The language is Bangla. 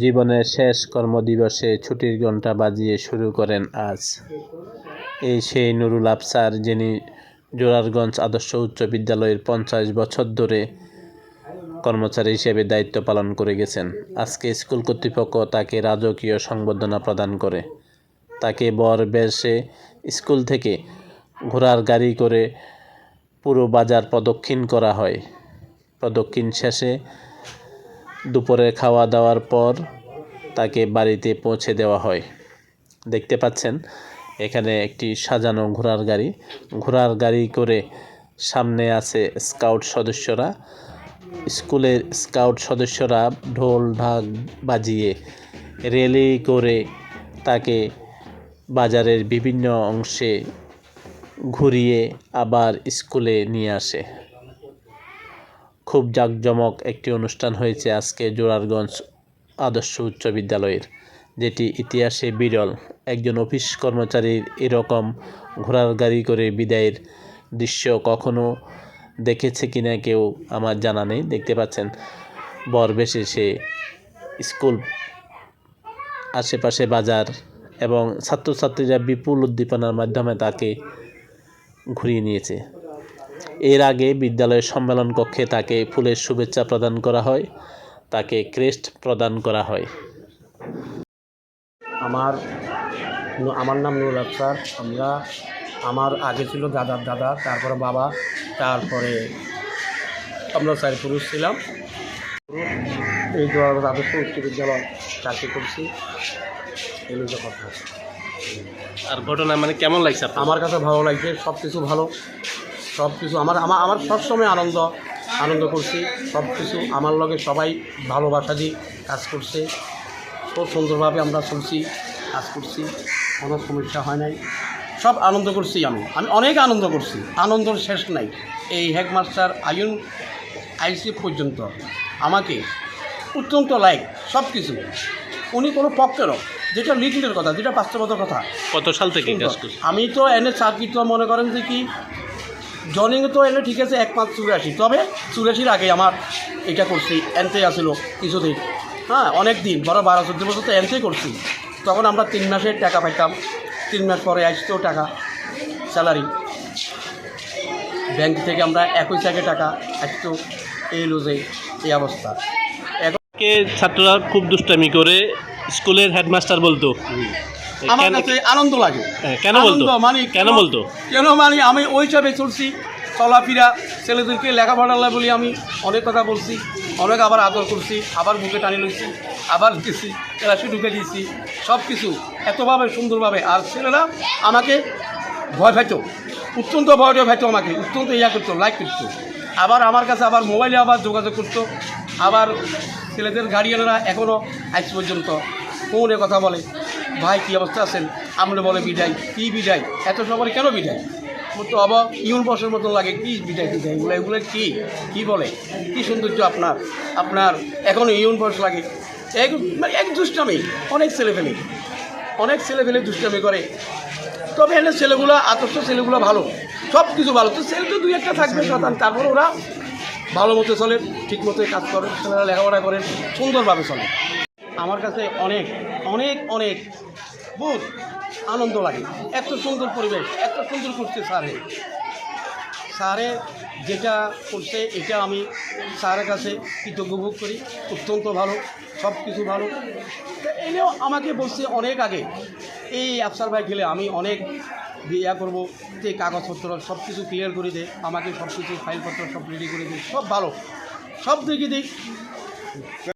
জীবনের শেষ কর্মদিবসে ছুটির ঘণ্টা বাজিয়ে শুরু করেন আজ। এই সেই নুরুল আফসার, যিনি জোরারগঞ্জ আদর্শ উচ্চ বিদ্যালয়ের পঞ্চাশ বছর ধরে কর্মচারী হিসেবে দায়িত্ব পালন করে গেছেন। আজকে স্কুল কর্তৃপক্ষ তাকে রাজকীয় সংবর্ধনা প্রদান করে। তাকে বর বেশে স্কুল থেকে ঘোড়ার গাড়ি করে পুরো বাজার প্রদক্ষিণ করা হয়। প্রদক্ষিণ শেষে দুপুরে খাওয়া দাওয়ার পর তাকে বাড়িতে পৌঁছে দেওয়া হয়। দেখতে পাচ্ছেন, এখানে একটি সাজানো ঘোড়ার গাড়ি। ঘোড়ার গাড়ি করে সামনে আছে স্কাউট সদস্যরা। স্কুলের স্কাউট সদস্যরা ঢোল, ঢাক বাজিয়ে রেলি করে তাকে বাজারের বিভিন্ন অংশে ঘুরিয়ে আবার স্কুলে নিয়ে আসে। খুব জাঁকজমক একটি অনুষ্ঠান হয়েছে আজকে জোরারগঞ্জ আদর্শ উচ্চ বিদ্যালয়ের, যেটি ইতিহাসে বিরল। একজন অফিস কর্মচারীর এরকম ঘোড়ার গাড়ি করে বিদায়ের দৃশ্য কখনো দেখেছে কিনা কেউ আমার জানা নেই, দেখতে পাচ্ছেন। বর বেশে সে স্কুল, আশেপাশে বাজার এবং ছাত্রছাত্রীরা বিপুল উদ্দীপনার মাধ্যমে তাকে ঘুরিয়ে নিয়েছে। এর আগে বিদ্যালয়ের সম্মেলন কক্ষে তাকে ফুলের শুভেচ্ছা প্রদান করা হয় তাকে ক্রেস্ট প্রদান করা হয়। আমার আমার নাম নুরুল আফসার আমরা আমার আগে ছিল দাদার দাদা তারপরে বাবা তারপরে আমরা চারি পুরুষ ছিলাম। এই দোয়ার আদর্শ উচ্চ বিদ্যালয় চাকরি করছি এগুলো যে কথা আর ঘটনা মানে কেমন লাগছে আমার কাছে ভালো লাগছে সব কিছু ভালো। সব কিছু আমার আমার আমার সবসময় আনন্দ আনন্দ করছি। সব কিছু আমার লগে সবাই ভালোবাসা দিয়ে কাজ করছে। খুব সুন্দরভাবে আমরা চলছি কাজ করছি। কোনো সমস্যা হয় নাই। সব আনন্দ করছি আমি। আমি অনেক আনন্দ করছি। আনন্দর শেষ নাই। এই হেডমাস্টার আয়ুন আইসি পর্যন্ত আমাকে অত্যন্ত লাইক সব কিছু উনি কোনো পক্ষেরও যেটা লিটলের কথা যেটা বাস্তবতার কথা। কত সাল থেকে আমি তো এনে চাকরি তো মনে করেন যে কি জনিং তো এনে ঠিক আছে, এক পাঁচ চুরাশি। তবে চুরাশির আগে আমার এটা করছি, এনতে আসিল কিছুদিন হ্যাঁ অনেক দিন বড় বারো চোদ্দ বছর তো এনতেই করছি। তখন আমরা তিন মাসের টাকা পাইতাম। তিন মাস পরে আসতো টাকা, স্যালারি। ব্যাংক থেকে আমরা একই থেকে টাকা আসতো, এই লুজে এই অবস্থা। কে ছাত্ররা খুব দুষ্টামি করে, স্কুলের হেডমাস্টার বলতো আমার কাছে আনন্দ লাগে। কেন বলতো? মানে কেন বলতো? কেন মানে আমি ওই হিসাবে চলছি চলাফেরা ছেলেদেরকে লেখাপড়া বলি আমি অনেক কথা বলছি অনেক আবার আদর করছি আবার বুকে টানি লইছি আবার গেছি ক্লাসে ঢুকে দিয়েছি সব কিছু এতভাবে সুন্দরভাবে। আর ছেলেরা আমাকে ভয় পাইতো অত্যন্ত ভয় পাইতো আমাকে অত্যন্ত ইয়া করতো লাইক করতো। আবার আমার কাছে আবার মোবাইলে আবার যোগাযোগ করতো। আবার ছেলেদের গার্ডিয়ানরা এখনও আজ পর্যন্ত ফোনে কথা বলে। ভাই, কী অবস্থা আছেন? আমরা বলে বিদায়। কী বিদায়? এত সবাই কেন বিদায়? তো আবার ইউন বসের মতো লাগে। কী বিদায় বিদায়? এগুলো এগুলো কী? কী বলে? কী সৌন্দর্য আপনার? আপনার এখনও ইউন বস লাগে। এক মানে এক দুষ্টামি। অনেক ছেলে ফেলে অনেক ছেলে ফেলে দুষ্টামি করে। তবে এনে ছেলেগুলো আদর্শ ছেলেগুলো ভালো। সব কিছু ভালো। তো ছেলে তো দুই একটা থাকবে শতান তারপর ওরা ভালো মতো চলে, ঠিক মতো কাজ করে, ছেলেরা লেখাপড়া করে, সুন্দরভাবে চলে। আমার কাছে অনেক অনেক অনেক বহুত আনন্দ লাগে। এত সুন্দর পরিবেশ, এত সুন্দর করছে স্যারে। স্যারে যেটা করছে, এটা আমি স্যারের কাছে কৃতজ্ঞ ভোগ করি। অত্যন্ত ভালো সব কিছু ভালো। এনেও আমাকে বলছে অনেক আগে, এই আফসার ভাই খেলে আমি অনেক ইয়া করব যে কাগজপত্র সব কিছু ক্লিয়ার করে দে, আমাকে সব কিছু ফাইলপত্র সব রেডি করে দে, সব ভালো। সব দিকে দিই।